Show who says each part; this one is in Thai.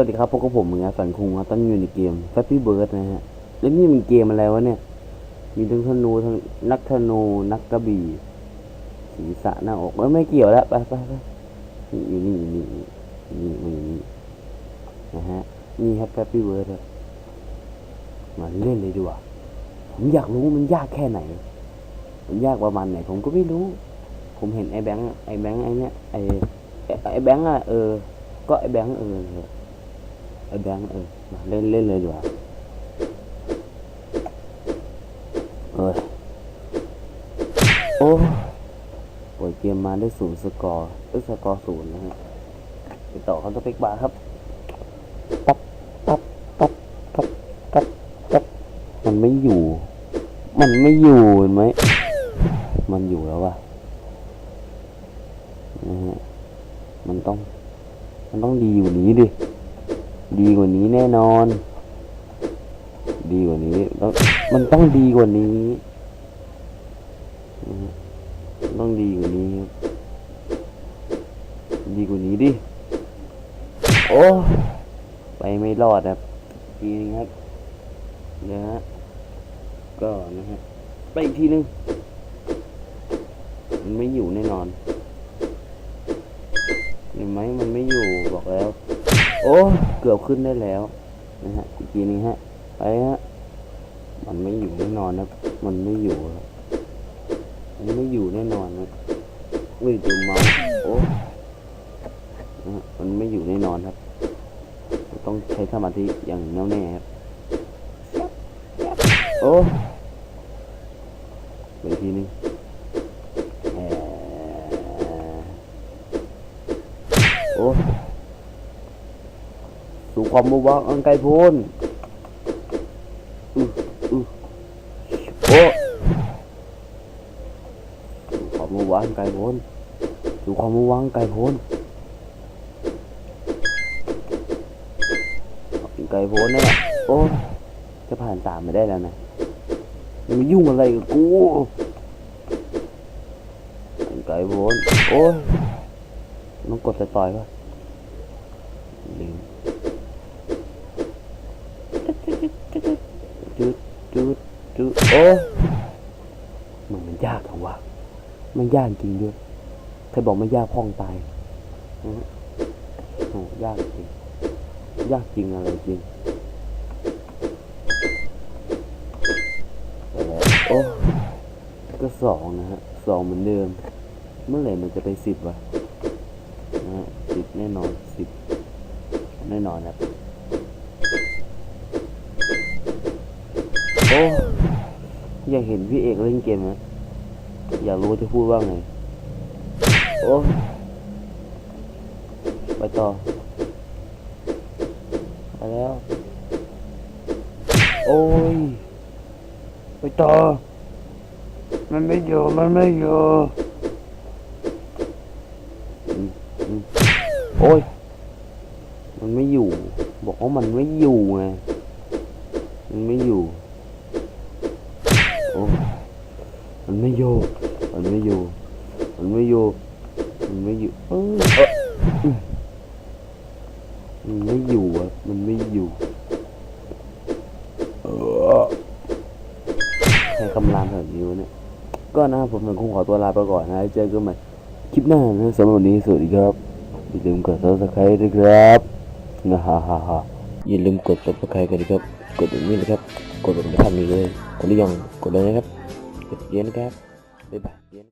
Speaker 1: วัสดีครับพบกับผมเหมือนกันสันคุงครับตอนนี้อยู่ในเกม Flappy Bird นะฮะแล้วนี่มันเกมอะไรวะเนี่ย มีทั้งธนูทั้งนักธนูนักกระบี่ศีรษะหน้าอกไม่เกี่ยวแล้วไปไปไปนี่อยู่นี่นี่นี่นี่นี่นี่นะฮะนี่ครับ Flappy Bird ครับมาเล่นเลยดีกว่าผมอยากรู้มันยากแค่ไหน มันยากประมาณไหน ผมก็ไม่รู้ ผมเห็นไอ้แบงค์ไอ้แบงค์ไอ้เนี้ยไอ้ไอ้แบงค์อะเออ ก็ไอ้แบงค์เออ ไอ้แบงค์เออมาเล่นเล่นเลยดีกว่าเออโอ้ปล่อยเกมมาได้ศูนย์สกอร์เอ้สกอร์ศูนย์นะฮะไปต่อเขาตัวเป็กบาร์ครับปั๊บปั๊บปั๊บปั๊บปั๊บปั๊บมันไม่อยู่ มันไม่อยู่เห็นไหมมันอยู่แล้วว่ะนะฮะมันต้อง มันต้องดีกว่านี้ดิ ดีกว่านี้แน่นอน ดีกว่านี้แล้วมันต้องดีกว่านี้ต้องดีกว่านี้ดีกว่านี้ดิโอ้ไปไม่รอดครับทีนึงครับเดี๋ยฮะก็นะฮะไปอีกทีนึงมันไม่อยู่แน่นอนเห็นไหมมันไม่อยู่บอกแล้ว โอ้เกือบขึ้นได้แล้วนะฮะอีกทีนึงฮะไปฮะมันไม่อยู่แน่นอนครับมันไม่อยู่ครับมันไม่อยู่แน่นอนครับไม่ดูเมาโอ้นะฮะมันไม่อยู่แน่นอนครับ ต้องใช้สมาธิอย่างแน่วแน่ครับโอ้ไปอีกทีนึงโอ้ สู่ความมือวางอันไกลโพ้นโอ้สู่ความมือวางอันไกลโพ้นสู่ความมือวางอันไกลโพ้นไกลโพ้นนี่นแหละโอ้จะผ่านตามไม่ได้แล้วนะอย่ามายุ่งอะไรกับกูไกลโพ้นโอ้ยต้องกดต่อยป่ะลืม จุดจุดโอ้มันมันยากอะวะมันยากจริงด้วยใครบอกไม่ยากพ้องตายนะฮะโอ้ยากจริง ยากจริงอะไรจริง โอ้ ก็สองนะฮะสองเหมือนเดิม เมื่อไหร่มันจะไปสิบวะนะฮะสิบแน่นอนสิบแน่นอนครับ โอ้อยากเห็นพี่เอกเล่นเกมไหมอยากรู้จะพูดว่าไง โอ้ไปต่อไปแล้ว โอ้ย ไปต่อ มันไม่อยู่ มันไม่อยู่ โอ้ย มันไม่อยู่ บอกว่ามันไม่อยู่ไง มันไม่อยู่ โอ้ มัน ไม่อยู่ มันไม่อยู่ มันไม่อยู่ มันไม่อยู่เออมันไม่อยู่อะมันไม่อยู่ เออใครคำรามแบบนี้วะเนี่ย ก็นะครับผมยังคงขอตัวลาไปก่อนนะเจอกันใหม่คลิปหน้านะสำหรับวันนี้สวัสดีครับ อย่าลืมกด subscribe ด้วยครับนะฮ่าฮ่าฮ่าอย่าลืมกด subscribe กันนะครับ กดตรงนี้นะครับ กดตรงนี้ทำนี้เลยกดหรือยังกดเลยนะครับ กดเย็